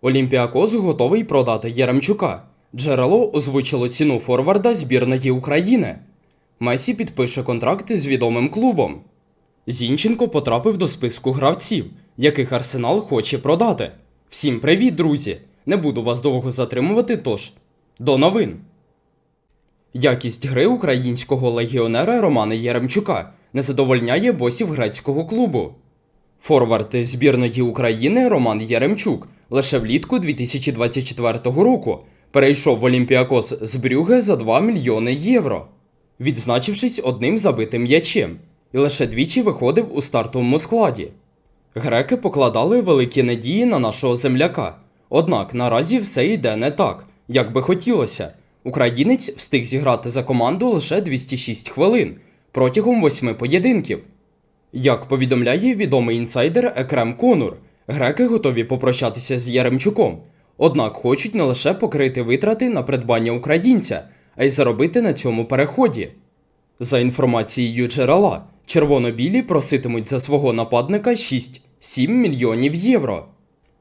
Олімпіакос готовий продати Яремчука. Джерело озвучило ціну форварда збірної України. Месі підпише контракт з відомим клубом. Зінченко потрапив до списку гравців, яких Арсенал хоче продати. Всім привіт, друзі! Не буду вас довго затримувати, тож до новин. Якість гри українського легіонера Романа Яремчука не задовольняє босів грецького клубу. Форвард збірної України Роман Яремчук лише влітку 2024 року перейшов в Олімпіакос з Брюге за 2 мільйони євро, відзначившись одним забитим м'ячем, і лише двічі виходив у стартовому складі. Греки покладали великі надії на нашого земляка. Однак наразі все йде не так, як би хотілося. Українець встиг зіграти за команду лише 206 хвилин протягом восьми поєдинків. Як повідомляє відомий інсайдер Екрем Конур, греки готові попрощатися з Яремчуком, однак хочуть не лише покрити витрати на придбання українця, а й заробити на цьому переході. За інформацією джерела, червоно-білі проситимуть за свого нападника 6-7 мільйонів євро.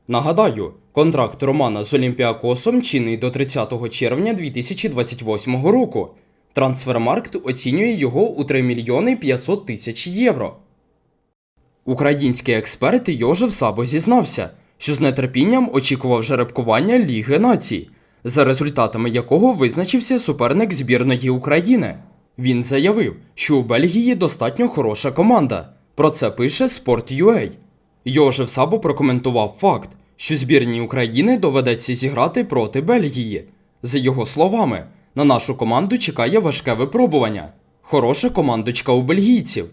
Нагадаю, контракт Романа з Олімпіакосом чинний до 30 червня 2028 року. Трансфермаркт оцінює його у 3 мільйони 500 тисяч євро. Український експерт Йожев Сабо зізнався, що з нетерпінням очікував жеребкування Ліги націй, за результатами якого визначився суперник збірної України. Він заявив, що у Бельгії достатньо хороша команда. Про це пише Sport.ua. Йожев Сабо прокоментував факт, що збірній України доведеться зіграти проти Бельгії. За його словами, на нашу команду чекає важке випробування. Хороша командочка у бельгійців.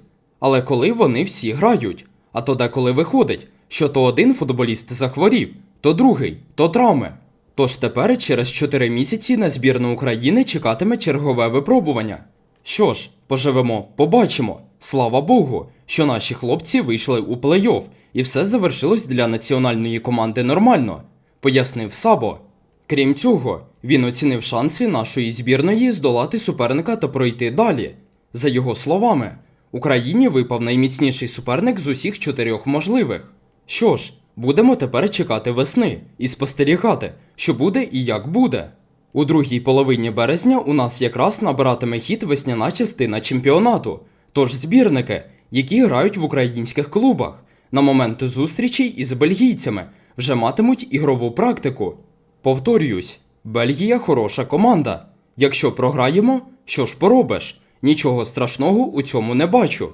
Але коли вони всі грають, а то деколи виходить, що то один футболіст захворів, то другий, то травми. Тож тепер через 4 місяці на збірну України чекатиме чергове випробування. Що ж, поживемо, побачимо. Слава Богу, що наші хлопці вийшли у плей-офф, і все завершилось для національної команди нормально, пояснив Сабо. Крім цього, він оцінив шанси нашої збірної здолати суперника та пройти далі. За його словами, Україні випав найміцніший суперник з усіх чотирьох можливих. Що ж, будемо тепер чекати весни і спостерігати, що буде і як буде. У другій половині березня у нас якраз набиратиме хід весняна частина чемпіонату, тож збірники, які грають в українських клубах, на момент зустрічей із бельгійцями вже матимуть ігрову практику. Повторююсь, Бельгія хороша команда. Якщо програємо, що ж поробиш? Нічого страшного у цьому не бачу,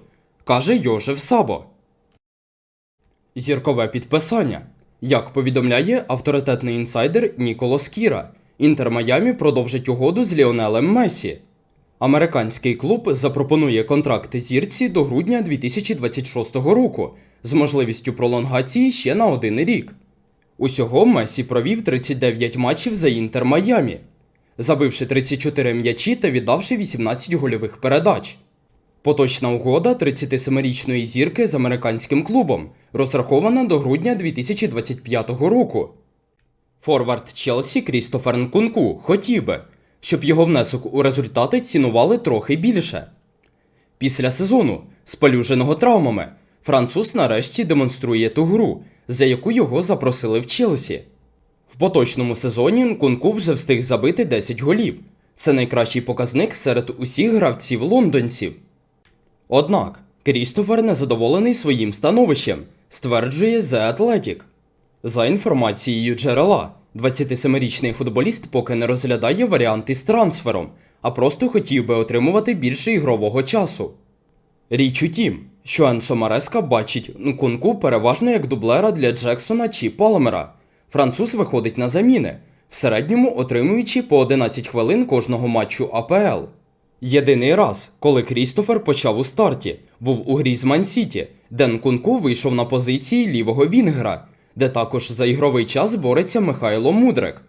каже Йожев Сабо. Зіркове підписання. Як повідомляє авторитетний інсайдер Ніколо Скіра, Інтер Майамі продовжить угоду з Ліонелем Месі. Американський клуб запропонує контракт зірці до грудня 2026 року з можливістю пролонгації ще на один рік. Усього Месі провів 39 матчів за Інтер Майамі, забивши 34 м'ячі та віддавши 18 гольових передач. Поточна угода 37-річної зірки з американським клубом розрахована до грудня 2025 року. Форвард Челсі Крістофер Нкунку хотів би, щоб його внесок у результати цінували трохи більше. Після сезону, спалюженого травмами, француз нарешті демонструє ту гру, за яку його запросили в Челсі. В поточному сезоні Нкунку вже встиг забити 10 голів. Це найкращий показник серед усіх гравців лондонців. Однак Крістофер незадоволений своїм становищем, стверджує The Athletic. За інформацією джерела, 27-річний футболіст поки не розглядає варіанти з трансфером, а просто хотів би отримувати більше ігрового часу. Річ у тім, що Енсо Мареска бачить Нкунку переважно як дублера для Джексона чи Палмера. Француз виходить на заміни, в середньому отримуючи по 11 хвилин кожного матчу АПЛ. Єдиний раз, коли Крістофер почав у старті, був у грі з Ман-Сіті, де Нкунку вийшов на позиції лівого Вінгера, де також за ігровий час бореться Михайло Мудрик.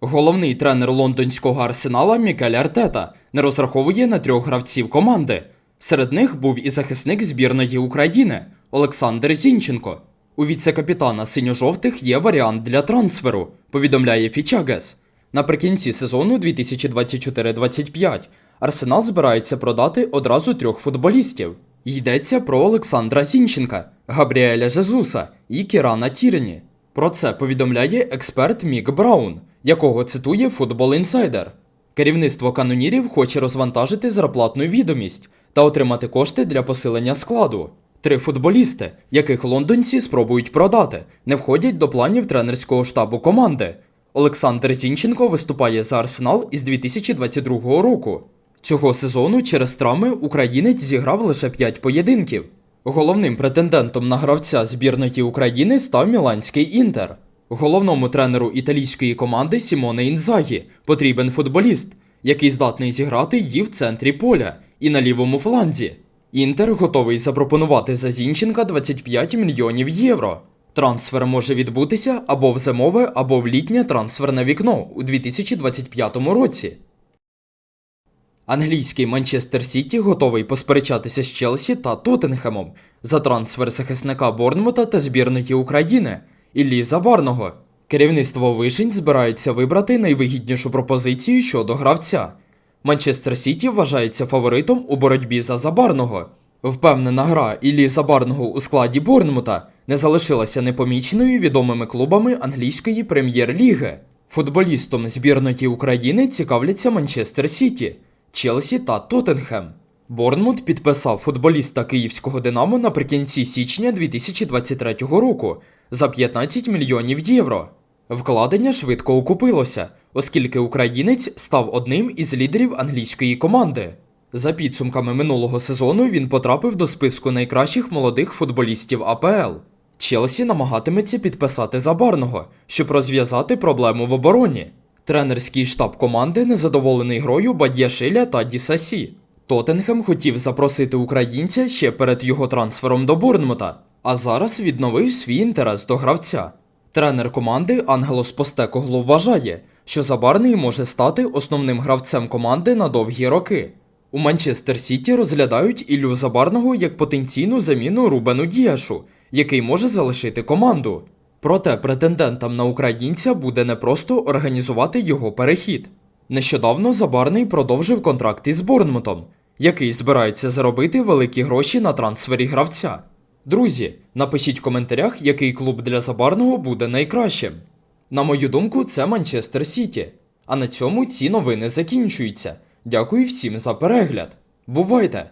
Головний тренер лондонського арсенала Мікель Артета не розраховує на трьох гравців команди. Серед них був і захисник збірної України Олександр Зінченко. У віце-капітана синьо-жовтих є варіант для трансферу, повідомляє Фічагес. Наприкінці сезону 2024-25 Арсенал збирається продати одразу трьох футболістів. Йдеться про Олександра Зінченка, Габріеля Жезуса і Кірана Тірні. Про це повідомляє експерт Мік Браун, якого цитує Insider. Керівництво канонірів хоче розвантажити зарплатну відомість та отримати кошти для посилення складу. Три футболісти, яких лондонці спробують продати, не входять до планів тренерського штабу команди. Олександр Зінченко виступає за Арсенал із 2022 року. Цього сезону через травми українець зіграв лише 5 поєдинків. Головним претендентом на гравця збірної України став Міланський Інтер. Головному тренеру італійської команди Сімоне Інзагі потрібен футболіст, який здатний зіграти її в центрі поля і на лівому фланзі. Інтер готовий запропонувати за Зінченка 25 мільйонів євро. Трансфер може відбутися або в зимове, або в літнє трансферне вікно у 2025 році. Англійський Манчестер Сіті готовий посперечатися з Челсі та Тоттенхемом за трансфер захисника Борнмута та збірної України Іллі Забарного. Керівництво Вишень збирається вибрати найвигіднішу пропозицію щодо гравця. Манчестер Сіті вважається фаворитом у боротьбі за Забарного. Впевнена гра Іллі Забарного у складі Борнмута не залишилася непоміченою відомими клубами англійської прем'єр-ліги. Футболістом збірної України цікавляться Манчестер Сіті, Челсі та Тоттенхем. Борнмут підписав футболіста київського Динамо наприкінці січня 2023 року за 15 мільйонів євро. Вкладення швидко окупилося, оскільки українець став одним із лідерів англійської команди. За підсумками минулого сезону він потрапив до списку найкращих молодих футболістів АПЛ. Челсі намагатиметься підписати Забарного, щоб розв'язати проблему в обороні. Тренерський штаб команди незадоволений грою Бад'яшиля та Дісасі. Тоттенхем хотів запросити українця ще перед його трансфером до Борнмута, а зараз відновив свій інтерес до гравця. Тренер команди Ангелос Постекоглу вважає, що Забарний може стати основним гравцем команди на довгі роки. У Манчестер Сіті розглядають Іллю Забарного як потенційну заміну Рубену Діашу, який може залишити команду. Проте претендентам на українця буде непросто організувати його перехід. Нещодавно Забарний продовжив контракт із Борнмутом, який збирається заробити великі гроші на трансфері гравця. Друзі, напишіть в коментарях, який клуб для Забарного буде найкращим. На мою думку, це Манчестер Сіті. А на цьому ці новини закінчуються. Дякую всім за перегляд. Бувайте!